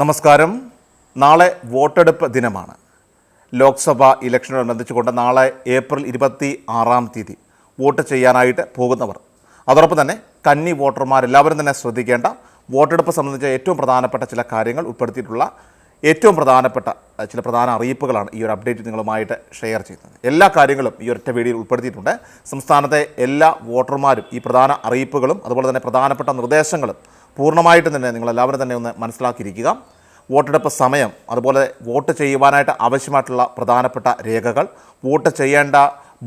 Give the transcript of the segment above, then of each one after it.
നമസ്കാരം. നാളെ വോട്ടെടുപ്പ് ദിനമാണ്. ലോക്സഭ ഇലക്ഷനോടനുബന്ധിച്ചുകൊണ്ട് നാളെ ഏപ്രിൽ ഇരുപത്തി ആറാം തീയതി വോട്ട് ചെയ്യാനായിട്ട് പോകുന്നവർ. അതോടൊപ്പം തന്നെ കന്നി വോട്ടർമാരെല്ലാവരും തന്നെ ശ്രദ്ധിക്കേണ്ട വോട്ടെടുപ്പ് സംബന്ധിച്ച ഏറ്റവും പ്രധാനപ്പെട്ട ചില കാര്യങ്ങൾ ഉൾപ്പെടുത്തിയിട്ടുള്ള ഏറ്റവും പ്രധാനപ്പെട്ട ചില പ്രധാന അറിയിപ്പുകളാണ് ഈ ഒരു അപ്ഡേറ്റ് നിങ്ങളുമായിട്ട് ഷെയർ ചെയ്യുന്നത്. എല്ലാ കാര്യങ്ങളും ഈ ഒരൊറ്റ വീഡിയോയിൽ ഉൾപ്പെടുത്തിയിട്ടുണ്ട്. സംസ്ഥാനത്തെ എല്ലാ വോട്ടർമാരും ഈ പ്രധാന അറിയിപ്പുകളും അതുപോലെ തന്നെ പ്രധാനപ്പെട്ട നിർദ്ദേശങ്ങളും പൂർണമായിട്ടും തന്നെ നിങ്ങളെല്ലാവരും തന്നെ ഒന്ന് മനസ്സിലാക്കിയിരിക്കുക. വോട്ടെടുപ്പ് സമയം അതുപോലെ വോട്ട് ചെയ്യുവാനായിട്ട് ആവശ്യമായിട്ടുള്ള പ്രധാനപ്പെട്ട രേഖകൾ വോട്ട് ചെയ്യേണ്ട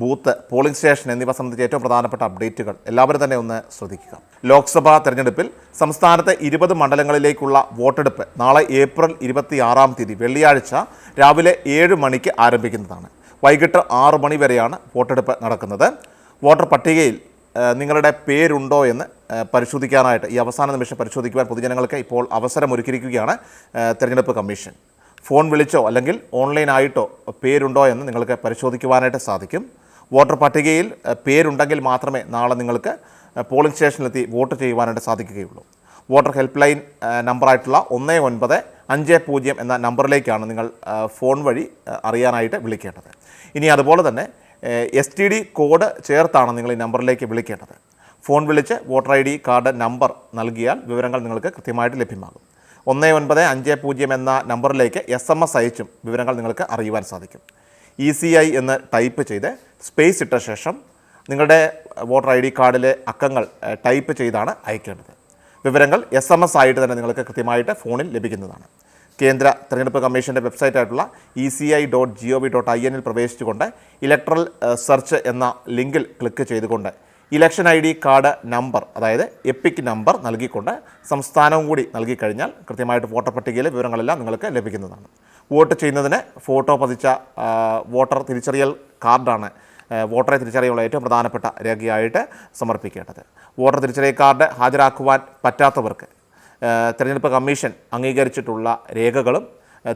ബൂത്ത് പോളിംഗ് സ്റ്റേഷൻ എന്നിവ സംബന്ധിച്ച് ഏറ്റവും പ്രധാനപ്പെട്ട അപ്ഡേറ്റുകൾ എല്ലാവരും തന്നെ ഒന്ന് ശ്രദ്ധിക്കുക. ലോക്സഭാ തെരഞ്ഞെടുപ്പിൽ സംസ്ഥാനത്തെ ഇരുപത് മണ്ഡലങ്ങളിലേക്കുള്ള വോട്ടെടുപ്പ് നാളെ ഏപ്രിൽ ഇരുപത്തി ആറാം തീയതി വെള്ളിയാഴ്ച രാവിലെ ഏഴ് മണിക്ക് ആരംഭിക്കുന്നതാണ്. വൈകിട്ട് ആറ് മണി വരെയാണ് വോട്ടെടുപ്പ് നടക്കുന്നത്. വോട്ടർ പട്ടികയിൽ നിങ്ങളുടെ പേരുണ്ടോ എന്ന് പരിശോധിക്കാനായിട്ട് ഈ അവസാന നിമിഷം പരിശോധിക്കുവാൻ പൊതുജനങ്ങൾക്ക് ഇപ്പോൾ അവസരം ഒരുക്കിയിരിക്കുകയാണ് തിരഞ്ഞെടുപ്പ് കമ്മീഷൻ. ഫോൺ വിളിച്ചോ അല്ലെങ്കിൽ ഓൺലൈനായിട്ടോ പേരുണ്ടോ എന്ന് നിങ്ങൾക്ക് പരിശോധിക്കുവാനായിട്ട് സാധിക്കും. വോട്ടർ പട്ടികയിൽ പേരുണ്ടെങ്കിൽ മാത്രമേ നാളെ നിങ്ങൾക്ക് പോളിംഗ് സ്റ്റേഷനിലെത്തി വോട്ട് ചെയ്യുവാനായിട്ട് സാധിക്കുകയുള്ളൂ. വോട്ടർ ഹെൽപ്പ് ലൈൻ നമ്പറായിട്ടുള്ള ഒന്ന് ഒൻപത് അഞ്ച് പൂജ്യം എന്ന നമ്പറിലേക്കാണ് നിങ്ങൾ ഫോൺ വഴി അറിയാനായിട്ട് വിളിക്കേണ്ടത്. ഇനി അതുപോലെ തന്നെ എസ് ടി ഡി കോഡ് ചേർത്താണ് നിങ്ങൾ ഈ നമ്പറിലേക്ക് വിളിക്കേണ്ടത്. ഫോൺ വിളിച്ച് voter I D card number നൽകിയാൽ വിവരങ്ങൾ നിങ്ങൾക്ക് കൃത്യമായിട്ട് ലഭ്യമാകും. ഒന്ന് ഒൻപത് അഞ്ച് പൂജ്യം എന്ന നമ്പറിലേക്ക് എസ് എം എസ് അയച്ചും വിവരങ്ങൾ നിങ്ങൾക്ക് അറിയുവാൻ സാധിക്കും. ഇ സി ഐ എന്ന് ടൈപ്പ് ചെയ്ത് സ്പേസ് ഇട്ട ശേഷം നിങ്ങളുടെ വോട്ടർ ഐ ഡി കാർഡിലെ അക്കങ്ങൾ ടൈപ്പ് ചെയ്താണ് അയക്കേണ്ടത്. വിവരങ്ങൾ എസ് എം എസ് ആയിട്ട് തന്നെ നിങ്ങൾക്ക് കൃത്യമായിട്ട് ഫോണിൽ ലഭിക്കുന്നതാണ്. കേന്ദ്ര തെരഞ്ഞെടുപ്പ് കമ്മീഷന്റെ വെബ്സൈറ്റായിട്ടുള്ള E C I dot G O V dot I എന്നിൽ പ്രവേശിച്ചുകൊണ്ട് ഇലക്ട്രൽ സെർച്ച് എന്ന ലിങ്കിൽ ക്ലിക്ക് ചെയ്തുകൊണ്ട് election I D card number അതായത് എപ്പിക് നമ്പർ നൽകിക്കൊണ്ട് സംസ്ഥാനവും കൂടി നൽകിക്കഴിഞ്ഞാൽ കൃത്യമായിട്ട് വോട്ടർ പട്ടികയിലെ വിവരങ്ങളെല്ലാം നിങ്ങൾക്ക് ലഭിക്കുന്നതാണ്. വോട്ട് ചെയ്യുന്നതിന് ഫോട്ടോ പതിച്ച വോട്ടർ തിരിച്ചറിയൽ കാർഡാണ് വോട്ടറെ തിരിച്ചറിയാനുള്ള ഏറ്റവും പ്രധാനപ്പെട്ട രേഖയായിട്ട് സമർപ്പിക്കേണ്ടത്. വോട്ടർ തിരിച്ചറിയൽ കാർഡ് ഹാജരാക്കുവാൻ പറ്റാത്തവർക്ക് തെരഞ്ഞെടുപ്പ് കമ്മീഷൻ അംഗീകരിച്ചിട്ടുള്ള രേഖകളും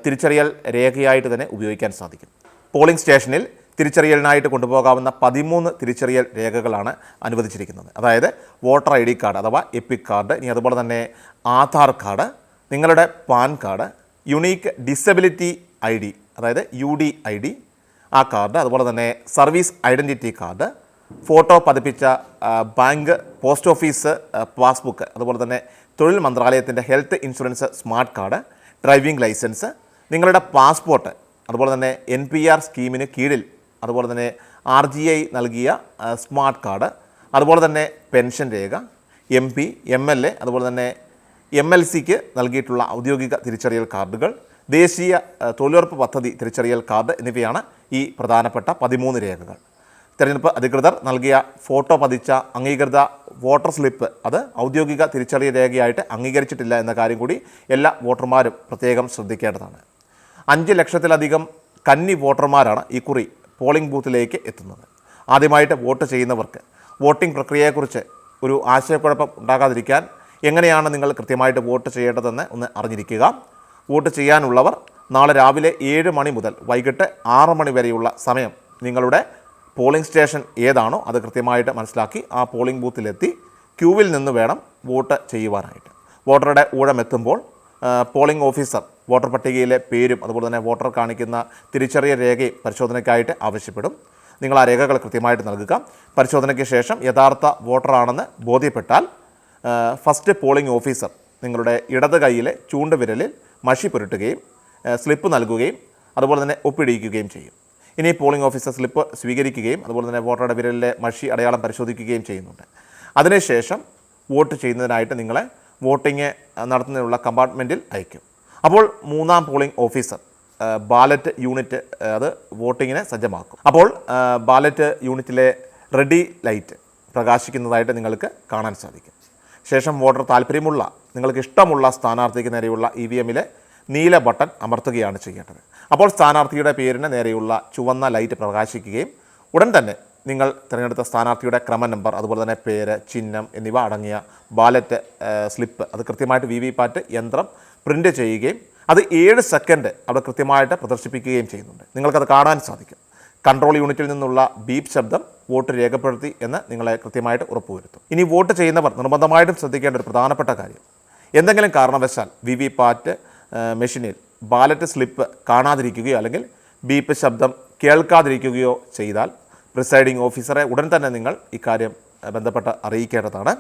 തിരിച്ചറിയൽ രേഖയായിട്ട് തന്നെ ഉപയോഗിക്കാൻ സാധിക്കും. പോളിംഗ് സ്റ്റേഷനിൽ തിരിച്ചറിയലിനായിട്ട് കൊണ്ടുപോകാവുന്ന പതിമൂന്ന് തിരിച്ചറിയൽ രേഖകളാണ് അനുവദിച്ചിരിക്കുന്നത്. അതായത് വോട്ടർ ഐ ഡി കാർഡ് അഥവാ എപ്പിക് കാർഡ് ഇനി അതുപോലെ തന്നെ ആധാർ കാർഡ് നിങ്ങളുടെ PAN card unique disability I D അതായത് യു ഡി ഐ ഡി ആ കാർഡ് അതുപോലെ തന്നെ സർവീസ് ഐഡന്റിറ്റി കാർഡ് ഫോട്ടോ പതിപ്പിച്ച ബാങ്ക് പോസ്റ്റ് ഓഫീസ് പാസ്ബുക്ക് അതുപോലെ തന്നെ തൊഴിൽ മന്ത്രാലയത്തിന്റെ health insurance smart card driving licence നിങ്ങളുടെ പാസ്പോർട്ട് അതുപോലെ തന്നെ എൻ പി ആർ സ്കീമിന് കീഴിൽ അതുപോലെ തന്നെ ആർ ജി ഐ നൽകിയ സ്മാർട്ട് കാർഡ് അതുപോലെ തന്നെ pension Rekha M P M L A അതുപോലെ തന്നെ എം എൽ സിക്ക് നൽകിയിട്ടുള്ള ഔദ്യോഗിക തിരിച്ചറിയൽ കാർഡുകൾ ദേശീയ തൊഴിലുറപ്പ് പദ്ധതി തിരിച്ചറിയൽ കാർഡ് എന്നിവയാണ് ഈ പ്രധാനപ്പെട്ട പതിമൂന്ന് രേഖകൾ. തെരഞ്ഞെടുപ്പ് അധികൃതർ നൽകിയ ഫോട്ടോ പതിച്ച അംഗീകൃത വോട്ടർ സ്ലിപ്പ് അത് ഔദ്യോഗിക തിരിച്ചറിയൽ രേഖയായിട്ട് അംഗീകരിച്ചിട്ടില്ല എന്ന കാര്യം കൂടി എല്ലാ വോട്ടർമാരും പ്രത്യേകം ശ്രദ്ധിക്കേണ്ടതാണ്. അഞ്ച് ലക്ഷത്തിലധികം കന്നി വോട്ടർമാരാണ് ഈ കുറി പോളിംഗ് ബൂത്തിലേക്ക് എത്തുന്നത്. ആദ്യമായിട്ട് വോട്ട് ചെയ്യുന്നവർക്ക് വോട്ടിംഗ് പ്രക്രിയയെക്കുറിച്ച് ഒരു ആശയക്കുഴപ്പം ഉണ്ടാകാതിരിക്കാൻ എങ്ങനെയാണ് നിങ്ങൾ കൃത്യമായിട്ട് വോട്ട് ചെയ്യേണ്ടതെന്ന് ഒന്ന് അറിഞ്ഞിരിക്കുക. വോട്ട് ചെയ്യാനുള്ളവർ നാളെ രാവിലെ ഏഴ് മണി മുതൽ വൈകിട്ട് ആറ് മണി വരെയുള്ള സമയം നിങ്ങളുടെ പോളിംഗ് സ്റ്റേഷൻ ഏതാണോ അത് കൃത്യമായിട്ട് മനസ്സിലാക്കി ആ പോളിംഗ് ബൂത്തിലെത്തി ക്യൂവിൽ നിന്ന് വേണം വോട്ട് ചെയ്യുവാനായിട്ട്. വോട്ടറുടെ ഊഴമെത്തുമ്പോൾ പോളിംഗ് ഓഫീസർ വോട്ടർ പട്ടികയിലെ പേരും അതുപോലെ തന്നെ വോട്ടർ കാണിക്കുന്ന തിരിച്ചറിയ രേഖയും പരിശോധനയ്ക്കായിട്ട് ആവശ്യപ്പെടും. നിങ്ങൾ ആ രേഖകൾ കൃത്യമായിട്ട് നൽകുക. പരിശോധനയ്ക്ക് ശേഷം യഥാർത്ഥ വോട്ടറാണെന്ന് ബോധ്യപ്പെട്ടാൽ ഫസ്റ്റ് പോളിംഗ് ഓഫീസർ നിങ്ങളുടെ ഇടത് കൈയിലെ ചൂണ്ടുവിരലിൽ മഷി പുരട്ടുകയും സ്ലിപ്പ് നൽകുകയും അതുപോലെ തന്നെ ഒപ്പിടിയിക്കുകയും ചെയ്യും. ഇനി പോളിംഗ് ഓഫീസർ സ്ലിപ്പ് സ്വീകരിക്കുകയും അതുപോലെ തന്നെ വോട്ടറുടെ വിരലിലെ മഷി അടയാളം പരിശോധിക്കുകയും ചെയ്യുന്നുണ്ട്. അതിനുശേഷം വോട്ട് ചെയ്യുന്നതിനായിട്ട് നിങ്ങളെ വോട്ടിംഗ് നടത്തുന്നതിനുള്ള കമ്പാർട്ട്മെന്റിൽ അയക്കും. അപ്പോൾ മൂന്നാം പോളിംഗ് ഓഫീസർ ബാലറ്റ് യൂണിറ്റ് അത് വോട്ടിങ്ങിനെ സജ്ജമാക്കും. അപ്പോൾ ബാലറ്റ് യൂണിറ്റിലെ റെഡി ലൈറ്റ് പ്രകാശിക്കുന്നതായിട്ട് നിങ്ങൾക്ക് കാണാൻ സാധിക്കും. ശേഷം വോട്ടർ താല്പര്യമുള്ള നിങ്ങൾക്ക് ഇഷ്ടമുള്ള സ്ഥാനാർത്ഥിക്ക് നേരെയുള്ള ഇ വി എമ്മിലെ നീല ബട്ടൺ അമർത്തുകയാണ് ചെയ്യേണ്ടത്. അപ്പോൾ സ്ഥാനാർത്ഥിയുടെ പേരിന് നേരെയുള്ള ചുവന്ന ലൈറ്റ് പ്രകാശിക്കുകയും ഉടൻ തന്നെ നിങ്ങൾ തിരഞ്ഞെടുത്ത സ്ഥാനാർത്ഥിയുടെ ക്രമ നമ്പർ അതുപോലെ തന്നെ പേര് ചിഹ്നം എന്നിവ അടങ്ങിയ ബാലറ്റ് സ്ലിപ്പ് അത് കൃത്യമായിട്ട് വി വി പാറ്റ് യന്ത്രം പ്രിന്റ് ചെയ്യുകയും അത് ഏഴ് സെക്കൻഡ് അവിടെ കൃത്യമായിട്ട് പ്രദർശിപ്പിക്കുകയും ചെയ്യുന്നുണ്ട്. നിങ്ങൾക്കത് കാണാൻ സാധിക്കും. കൺട്രോൾ യൂണിറ്റിൽ നിന്നുള്ള ബീപ് ശബ്ദം വോട്ട് രേഖപ്പെടുത്തി എന്ന് നിങ്ങളെ കൃത്യമായിട്ട് ഉറപ്പുവരുത്തും. ഇനി വോട്ട് ചെയ്യുന്നവർ നിർബന്ധമായിട്ടും ശ്രദ്ധിക്കേണ്ട ഒരു പ്രധാനപ്പെട്ട കാര്യം. എന്തെങ്കിലും കാരണവശാൽ വി വി പാറ്റ് മെഷീനിൽ ബാലറ്റ് സ്ലിപ്പ് കാണാതിരിക്കുകയോ അല്ലെങ്കിൽ ബീപ്പ് ശബ്ദം കേൾക്കാതിരിക്കുകയോ ചെയ്താൽ പ്രിസൈഡിംഗ് ഓഫീസറെ ഉടൻ തന്നെ നിങ്ങൾ ഇക്കാര്യം ബന്ധപ്പെട്ട് അറിയിക്കേണ്ടതാണ്.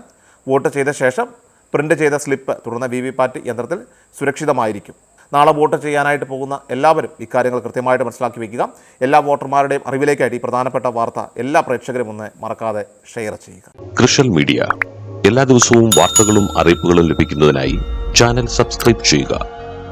വോട്ട് ചെയ്ത ശേഷം പ്രിന്റ് ചെയ്ത സ്ലിപ്പ് തുടർന്ന് വി വി പാറ്റ് യന്ത്രത്തിൽ സുരക്ഷിതമായിരിക്കും. നാളെ വോട്ട് ചെയ്യാനായിട്ട് പോകുന്ന എല്ലാവരും ഇക്കാര്യങ്ങൾ കൃത്യമായിട്ട് മനസ്സിലാക്കി വയ്ക്കുക. എല്ലാ വോട്ടർമാരുടെയും അറിവിലേക്കായിട്ട് ഈ പ്രധാനപ്പെട്ട വാർത്ത എല്ലാ പ്രേക്ഷകരും ഒന്ന് മറക്കാതെ ഷെയർ ചെയ്യുക. കൃഷൽ മീഡിയ. എല്ലാ ദിവസവും വാർത്തകളും അറിയിപ്പുകളും ലഭിക്കുന്നതിനായി ചാനൽ സബ്സ്ക്രൈബ് ചെയ്യുക.